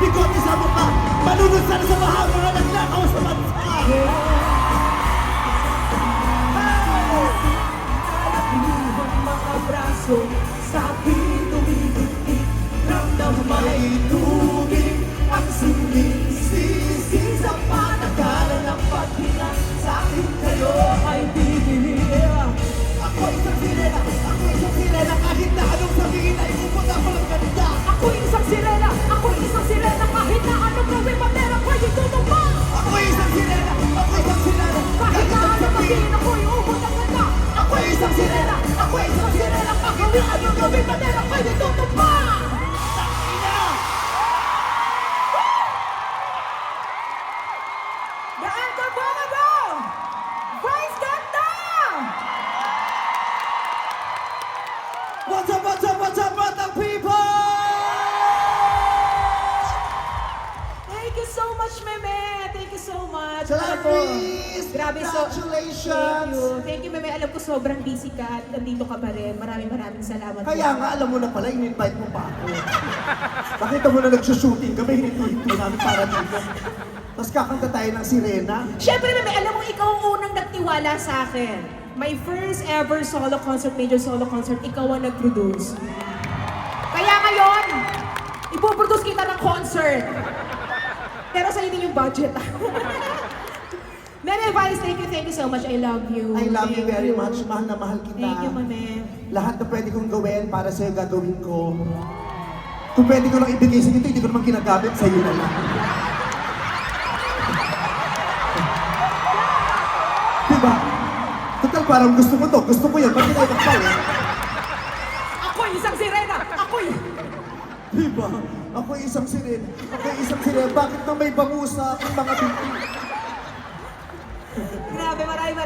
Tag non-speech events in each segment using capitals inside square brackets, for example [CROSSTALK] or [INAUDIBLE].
bigote sa mukha, manunod sana sa baha, mga sabihin ako'y ubod ang ganda Ako isang sirena, ako isang sirena Kahit na anong gawin patera ko ay tutumba The Anchor Bongado! Vice Ganda! What's up, what's up, what's up, batang people? Thank you so much, Meme! Ko, Clarice, Grabe, so... congratulations! Thank you. Thank you, Meme. Alam ko sobrang busy ka at nandito ka pa rin. Maraming maraming salamat. Kaya nga, alam mo na pala, in-invite mo pa ako. Nakita mo na nagsushooting kami, hinito-hito namin para dito. Tapos kakanta tayo ng sirena. Siyempre, Meme, alam mo, ikaw ang unang nagtiwala sa akin. My first ever solo concert, major solo concert, ikaw ang nag-produce. Kaya ngayon, ipoproduce kita ng concert. Pero sa'yo din yung budget. [LAUGHS] Meme Vice, thank you, thank you so much. I love you. I love you Thank very much. Mahal na mahal kita. Thank you, Meme. Lahat na pwede kong gawin para sa'yo gagawin ko. Kung pwede ko lang ibigay sa'yo ito, hindi ko naman ginagamit sa'yo na lang. diba? Total, parang gusto mo to. Gusto ko yan. Bakit tayo magpalit? Ako isang sirena! Ako Diba? Ako isang siren. Ako isang siren. Bakit na may bangusa ang mga binti?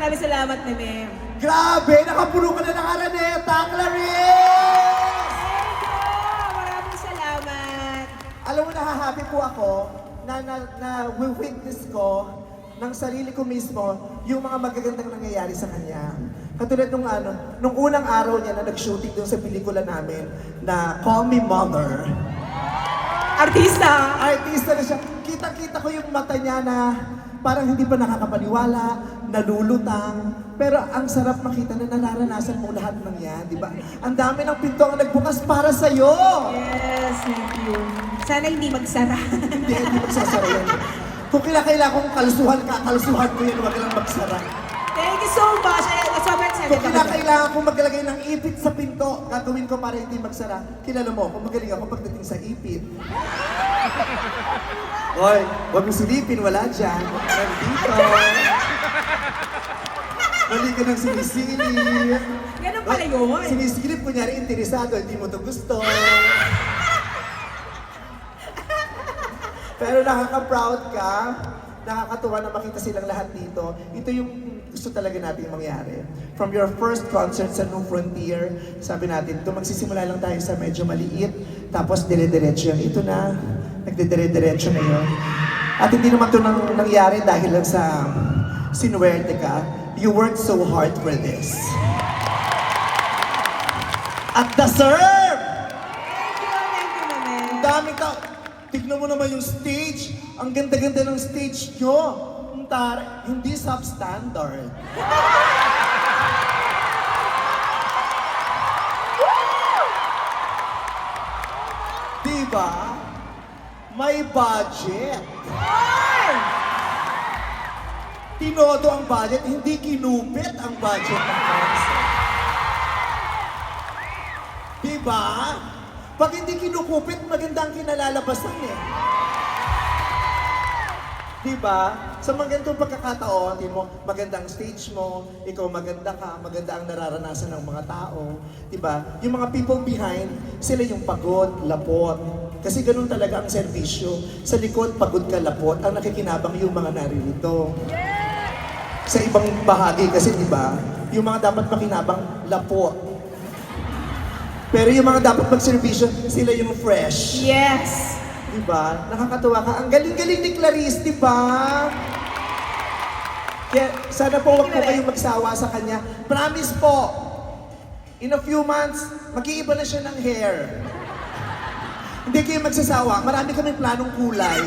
Maraming salamat, Meme. Grabe! Nakapuno ka na ng araneta, Clarice! Thank you! Maraming salamat. Alam mo, nahahappy po ako na, na, na witness ko ng sarili ko mismo yung mga magagandang nangyayari sa kanya. Katulad nung ano, nung unang araw niya na nag-shooting doon sa pelikula namin na Call Me Mother. Artista! Artista na siya. Kita-kita ko yung mata niya na parang hindi pa nakakapaniwala, nalulutang. Pero ang sarap makita na nararanasan mo lahat ng yan, di ba? Ang dami ng pinto ang nagbukas para sa'yo! Yes, thank you. Sana hindi magsara. Hindi, hindi magsasara yan. Kung kailangan kong kalsuhan ka, kalsuhan ko yan, huwag lang magsara. thank you so much. Excited Kung kailangan kong maglagay ng ipit sa pinto, gagawin ko para hindi magsara. Kilala mo, kung magaling ako pagdating sa ipit. Hoy, huwag mo silipin, wala dyan. Nandito. Mali ka nang sinisilip. Ganun pala yun. Sinisilip, kunyari interesado, hindi mo to gusto. Pero nakaka-proud ka, nakakatuwa na makita silang lahat dito. Ito yung gusto talaga natin mangyari. From your first concert sa New Frontier, sabi natin, ito magsisimula lang tayo sa medyo maliit, tapos dire-diretso yan. Ito na, nagdidire-diretso na yun. At hindi naman ito nang, nangyari dahil lang sa sinuwerte ka. You worked so hard for this. At the serve! Thank you, thank you. Ang daming tao. Tignan mo naman yung stage. Ang ganda-ganda ng stage nyo. Ang tar- hindi substandard. diba? May budget. Tinodo ang budget, hindi kinupit ang budget ng concert. Diba? Pag hindi kinukupit, maganda ang kinalalabasan eh. Diba? Sa mga ganitong pagkakataon, di mo, maganda ang stage mo, ikaw maganda ka, maganda ang nararanasan ng mga tao. Diba? Yung mga people behind, sila yung pagod, lapot. Kasi ganun talaga ang serbisyo. Sa likod, pagod ka, lapot. Ang nakikinabang yung mga naririto sa ibang bahagi kasi di ba, yung mga dapat makinabang lapot. Pero yung mga dapat magservisyo, sila yung fresh. Yes! Di ba? Nakakatuwa ka. Ang galing-galing ni Clarice, di ba? Kaya sana po wag po kayong magsawa sa kanya. Promise po, in a few months, mag-iiba na siya ng hair. Hindi kayo magsasawa. Marami kami planong kulay.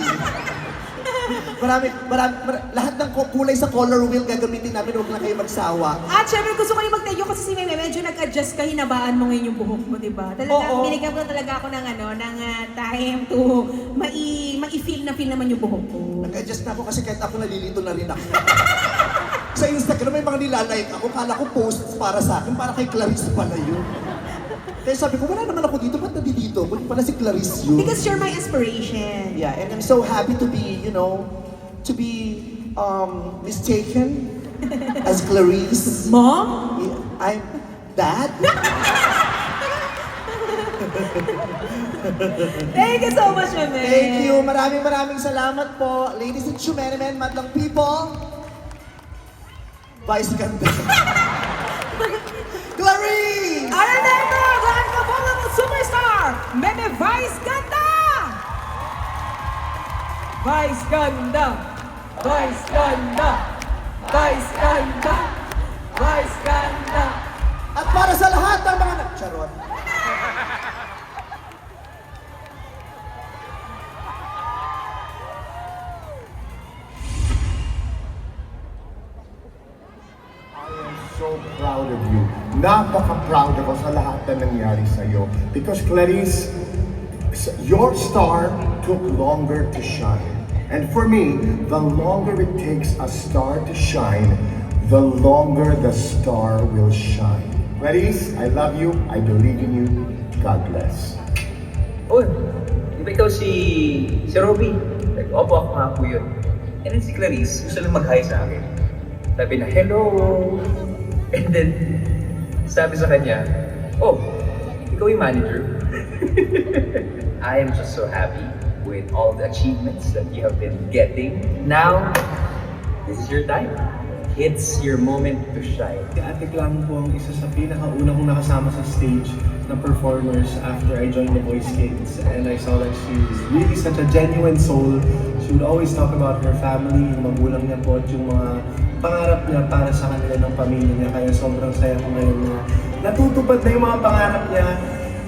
Marami, marami, mar- lahat ng kulay sa color wheel gagamitin namin. Huwag na kayo magsawa. At syempre gusto ko rin mag-thank you kasi si Meme, medyo nag-adjust ka, hinabaan mo ngayon yung buhok mo, di ba? Talaga, Oo. binigyan ko talaga ako ng ano, ng ah, time to mai, mai-feel na feel naman yung buhok ko. Nag-adjust na ako kasi kahit ako nalilito na rin ako. [LAUGHS] sa Instagram may mga nilalike ako. Kala ko post para sa akin. Para kay Clarice pala yun. Kaya sabi ko, wala naman ako dito. Ba't nandito? Kung pala si Clarice yun. Because you're my inspiration. Yeah, and I'm so happy to be, you know, to be um, mistaken [LAUGHS] as Clarice. Mom? I'm that. [LAUGHS] Thank you so much, Meme. Thank you. Maraming maraming salamat po. Ladies and gentlemen, madlang people. Vice ganda. [LAUGHS] Clarice! At Meme Vice Ganda! Vice Ganda! Vice Ganda! Vice Ganda! Vice Ganda! At para sa lahat ng mga... Charot. Napaka-proud ako sa lahat na nangyari sa'yo. Because Clarice, your star took longer to shine. And for me, the longer it takes a star to shine, the longer the star will shine. Clarice, I love you. I believe in you. God bless. Oh, di ba ikaw si, si Robby? Like, opo, ako nga po yun. And then si Clarice, gusto lang mag-hi sa akin. Sabi na, hello! And then, sabi sa kanya, oh, ikaw yung manager? [LAUGHS] I am just so happy with all the achievements that you have been getting. Now, this is your time. It's your moment to shine. Si Ate Clang po ang isa sa pinakauna kong nakasama sa stage na performers after I joined the Voice Kids. And I saw that she's really such a genuine soul. She would always talk about her family, yung magulang niya po, at yung mga pangarap niya para sa kanila ng pamilya niya. Kaya sobrang saya ko ngayon na natutupad na yung mga pangarap niya.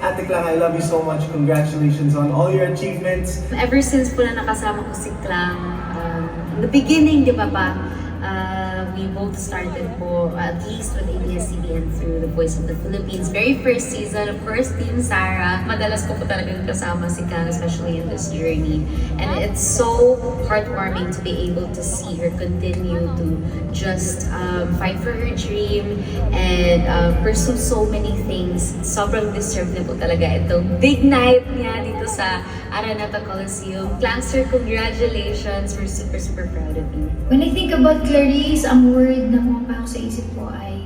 Ate Clang, I love you so much. Congratulations on all your achievements. Ever since po na nakasama ko si Clang, um, the beginning, di ba pa, uh, we both started po, at least with ABS-CBN through The Voice of the Philippines. Very first season, of course, Team Sarah. Madalas ko po talagang kasama si Clang, especially in this journey. And it's so heartwarming to be able to see her continue to just um, fight for her dream and uh, pursue so many things. Sobrang deserve na po talaga itong big night niya dito sa Araneta Coliseum. Clangster, congratulations! We're super, super proud of you. When I think about Clarice, ang word na pumapasok sa isip ko ay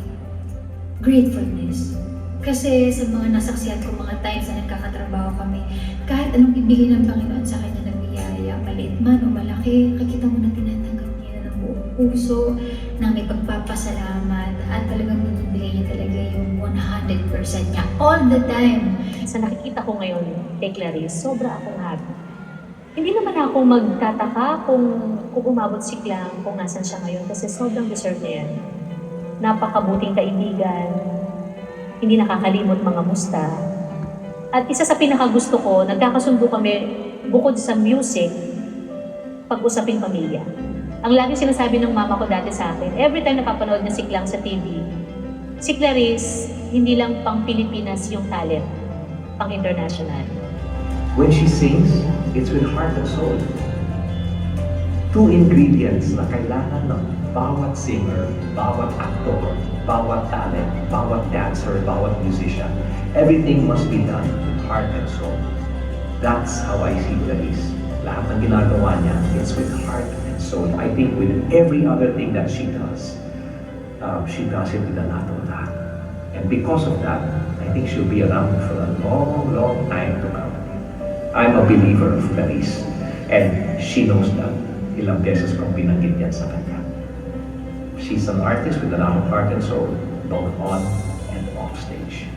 gratefulness. Kasi sa mga nasaksihan ko mga times na nagkakatrabaho kami, kahit anong ibigay ng Panginoon sa kanya ng biyaya, maliit man o malaki, nakikita mo na tinatanggap niya ng buong puso, na may pagpapasalamat, at talagang binibigay niya talaga yung 100% niya all the time. sa nakikita ko ngayon kay Clarice, sobra akong happy. Hindi naman ako magtataka kung, kung umabot si Clang, kung nasan siya ngayon, kasi sobrang deserve niya yan. Napakabuting kaibigan, hindi nakakalimot mga musta. At isa sa pinakagusto ko, nagkakasundo kami bukod sa music, pag-usaping pamilya. Ang lagi sinasabi ng mama ko dati sa akin, every time napapanood niya si Clang sa TV, si Clarice, hindi lang pang Pilipinas yung talent, pang international. When she sings, it's with heart and soul. Two ingredients na kailangan ng bawat singer, bawat actor, bawat talent, bawat dancer, bawat musician. Everything must be done with heart and soul. That's how I see Clarice. Lahat ng ginagawa niya, it's with heart and soul. I think with every other thing that she does, um, she does it with a lot of that. And because of that, I think she'll be around for a long, long time to come. I'm a believer of Clarice. And she knows that. Ilang beses kong binanggit yan sa kanya. She's an artist with a lot of heart and soul, both on and off stage.